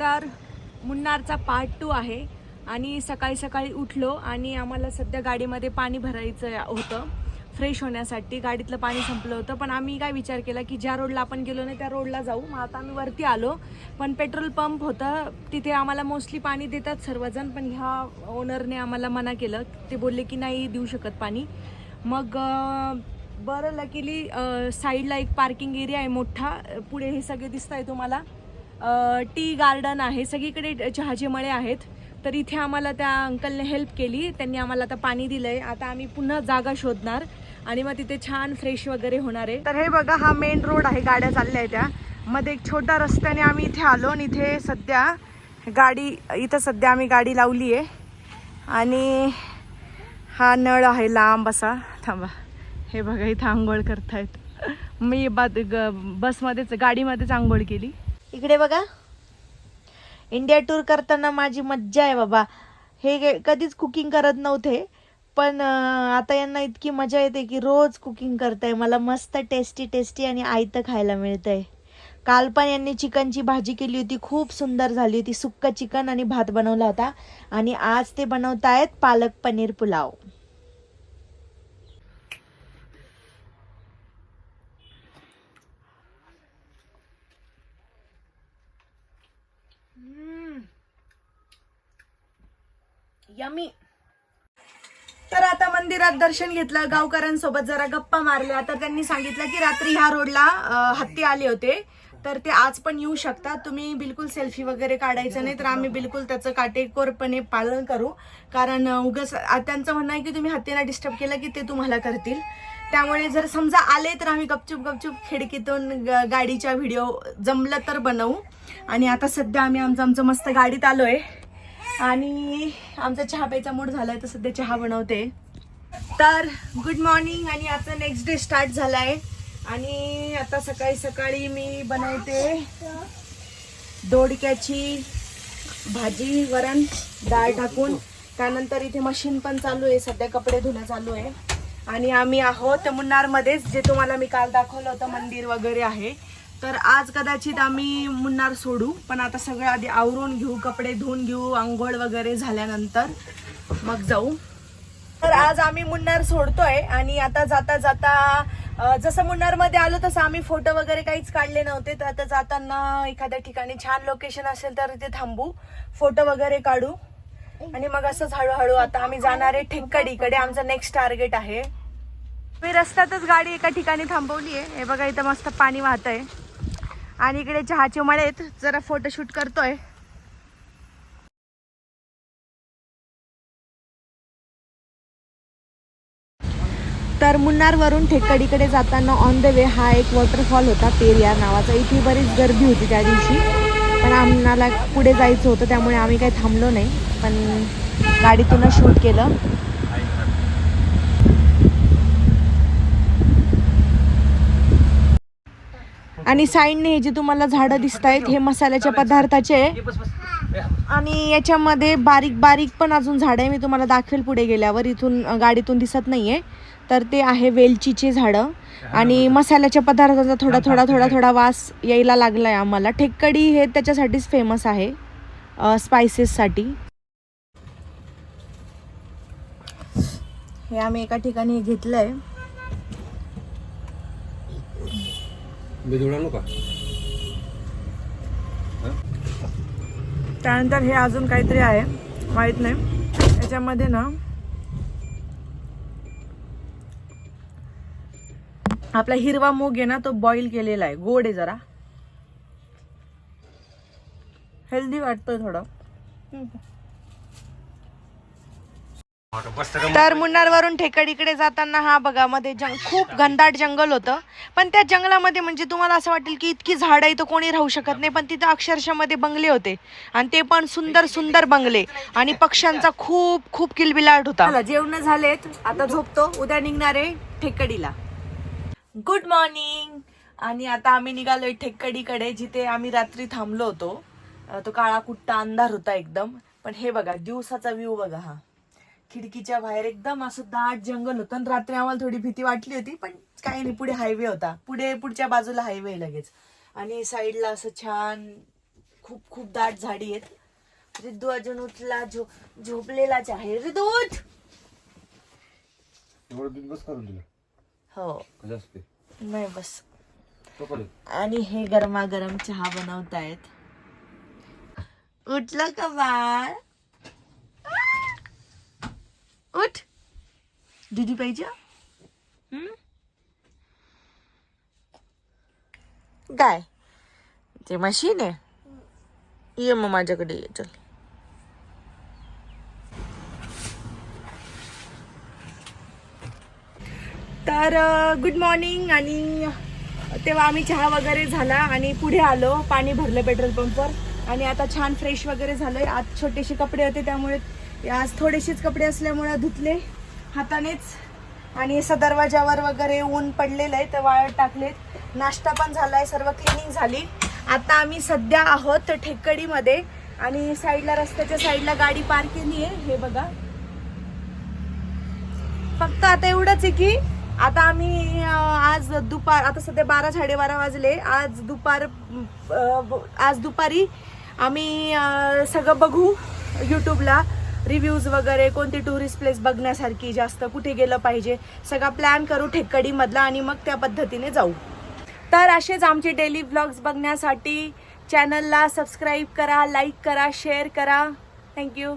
तर मुन्नारचा part two आहे. आणि सकाळी सकाळी उठलो आणि आम्हाला सध्या गाडीमध्ये पाणी भरायचं होतं. फ्रेश होण्यासाठी. गाडीतलं पाणी संपलं होतं. पण आम्ही काय विचार केला की ज्या रोडला आपण गेलो नाही त्या रोडला जाऊ. मग आता आम्ही वरती आलो. पण पेट्रोल पंप होतं. तिथे आम्हाला मोस्टली पाणी देतात सर्वजण. पण ह्या ओनरने आम्हाला मना केलं. ते बोलले की नाही देऊ शकत पाणी. मग बरं लकीली साईडला एक पार्किंग एरिया आहे मोठा. पुढे हे सगळे दिसत आहे तुम्हाला. टी गार्डन आहे. सगळीकडे चहाचे मळे आहेत. तर इथे आम्हाला त्या अंकलने हेल्प केली. त्यांनी आम्हाला आता पाणी दिलंय. आता आम्ही पुन्हा जागा शोधणार आणि मग तिथे छान फ्रेश वगैरे होणार आहे. तर हे बघा हा मेन रोड आहे. गाड्या चालल्या आहेत त्या. मध्ये एक छोटा रस्त्याने आम्ही इथे आलो आणि इथे सध्या गाडी इथं सध्या आम्ही गाडी लावली आहे. आणि हा नळ आहे लांब असा. थांबा. हे बघा इथं आंघोळ करतायत. मी बाद ग बसमध्येच गाडीमध्येच आंघोळ केली. इकडे बघा. इंडिया टूर करताना माझी मज्जा आहे बाबा. हे कधीच कुकिंग करत नव्हते पण आता यांना इतकी मजा येते की रोज कुकिंग करताय. मला मस्त टेस्टी टेस्टी आणि आयतं खायला मिळतंय. काल पण यांनी चिकनची भाजी केली होती. खूप सुंदर झाली होती. सुक्क चिकन आणि भात बनवला होता. आणि आज ते बनवतायत पालक पनीर पुलाव. यमी. तर आता मंदिरात दर्शन घेतलं गावकऱ्यांसोबत जरा गप्पा मारल्या. तर त्यांनी सांगितलं की रात्री ह्या रोडला हत्ती आले होते. तर ते आज पण येऊ शकतात. तुम्ही बिलकुल सेल्फी वगैरे काढायचं नाही तर आम्ही बिलकुल त्याचं काटेकोरपणे पालन करू. कारण उगस त्यांचं म्हणणं आहे की तुम्ही हत्तीला डिस्टर्ब केलं की ते तुम्हाला करतील. त्यामुळे जर समजा आले तर आम्ही गपचूप गपचूप खिडकीतून ग- गाडीचा व्हिडिओ जमलं तर बनवू. आणि आता सध्या आम्ही आमचं आमचं मस्त गाडीत आलो आहे आणि आमचा चहा प्यायचा मूड झालाय तर सध्या चहा बनवते. तर गुड मॉर्निंग आणि आता नेक्स्ट डे स्टार्ट झालाय. आणि आता सकाळी सकाळी मी बनवते दोडक्याची भाजी वरण डाळ टाकून. त्यानंतर इथे मशीन पण चालू आहे सध्या कपडे धुणं चालू आहे. आणि आम्ही आहोत मुन्नारमध्येच जे तुम्हाला मी काल दाखवलं होतं मंदिर वगैरे आहे. तर आज कदाचित आम्ही मुन्नार सोडू पण आता सगळं आधी आवरून घेऊ कपडे धुवून घेऊ आंघोळ वगैरे झाल्यानंतर मग जाऊ. तर आज आम्ही मुन्नार सोडतोय आणि आता जाता जाता जसं मुन्नारमध्ये आलो तसं आम्ही फोटो वगैरे काहीच काढले नव्हते तर आता जाताना एखाद्या ठिकाणी छान लोकेशन असेल तर तिथे थांबू. फोटो वगैरे काढू. आणि मग असंच हळूहळू आता आम्ही जाणार आहे ठेकडीकडे आमचं नेक्स्ट टार्गेट आहे. मी रस्त्यातच गाडी एका ठिकाणी थांबवली आहे हे बघा इथं मस्त पाणी वाहत आहे आणि इकडे चहाचे मळेत जरा फोटोशूट करतोय. तर मुन्नारवरून ठेकडीकडे जाताना ऑन द वे हा एक वॉटरफॉल होता पेरियार नावाचा. इथे बरीच गर्दी होती त्या दिवशी. पण आम्हाला पुढे जायचं होतं त्यामुळे आम्ही काही थांबलो नाही. पण गाडीतूनच शूट केलं. आणि साईडने हे जे तुम्हाला झाडं दिसत आहेत हे मसाल्याच्या पदार्थाचे आहे आणि याच्यामध्ये बारीक बारीक पण अजून झाड आहे. मी तुम्हाला दाखवेल पुढे गेल्यावर. इथून गाडीतून दिसत नाहीये. तर ते आहे वेलचीचे झाडं. आणि मसाल्याच्या पदार्थाचा थोडा थोडा थोडा थोडा वास यायला लागलाय आम्हाला. ठेक्कडी हे त्याच्यासाठीच फेमस आहे स्पायसेससाठी हे आम्ही एका ठिकाणी घेतलंय. आहे का? त्यानंतर हे अजून काहीतरी आहे माहीत नाही. याच्यामध्ये ना आपला हिरवा मूग आहे ना तो बॉईल केलेला आहे. गोड आहे जरा. हेल्दी वाटतोय थोडं. तर मुन्नारवरून ठेकडीकडे जाताना हा बघा मध्ये जंग खूप घनदाट जंगल होतं. पण त्या जंगलामध्ये म्हणजे तुम्हाला असं वाटेल की इतकी झाडं इथं कोणी राहू शकत नाही पण तिथं अक्षरशः मध्ये बंगले होते. आणि ते पण सुंदर सुंदर बंगले. आणि पक्ष्यांचा खूप खूप किलबिलाट होता. जेवण झालेत. आता झोपतो. उद्या निघणार आहे ठेकडीला. गुड मॉर्निंग आणि आता आम्ही निघालोय ठेकडीकडे जिथे आम्ही रात्री थांबलो होतो. तो काळा कुट्टा अंधार होता एकदम. पण हे बघा दिवसाचा व्ह्यू बघा हा. खिडकीच्या बाहेर एकदम असं दाट जंगल होतं. आणि रात्री आम्हाला थोडी भीती वाटली होती पण काही नाही पुढे हायवे होता. पुढे पुढच्या बाजूला हायवे लगेच. आणि साईडला असं छान खूप खूप दाट झाडी आहेत. रिद्धू अजून उठला झो झोपलेलाच आहे. एवढं दूध बस करून दिलं. हो. कसं असते नाही बस. आणि हे गरमागरम चहा बनवतायत. उठलं का बाळ? दुधी पाहिजे हम्म? काय ते मशीन आहे ये मग माझ्याकडे ये चल तर गुड मॉर्निंग आणि तेव्हा आम्ही चहा वगैरे झाला आणि पुढे आलो पाणी भरलं पेट्रोल पंपवर आणि आता छान फ्रेश वगैरे झालोय. आज छोटेसे कपडे होते त्यामुळे आज थोडेसेच कपडे असल्यामुळे धुतले. हातानेच आणि असं दरवाजावर वगैरे ऊन पडलेलं आहे तर वाळत टाकलेत. नाश्ता पण झालाय सर्व क्लिनिंग झाली. आता आम्ही सध्या आहोत ठेकडीमध्ये आणि साईडला रस्त्याच्या साईडला गाडी पार्क केली आहे. हे बघा. फक्त आता एवढंच आहे की आता आम्ही आज दुपार आता सध्या बारा साडेबारा वाजले. आज दुपार आज दुपारी आम्ही सगळं बघू यूट्यूबला रिव्ह्यूज वगैरे कोणती टुरिस्ट प्लेस बघण्यासारखी जास्त कुठे गेलं पाहिजे सगळा प्लॅन करू ठेकडीमधला आणि मग त्या पद्धतीने जाऊ. तर असेच आमचे डेली ब्लॉग्स बघण्यासाठी चॅनलला सबस्क्राईब करा लाईक करा शेअर करा. थँक्यू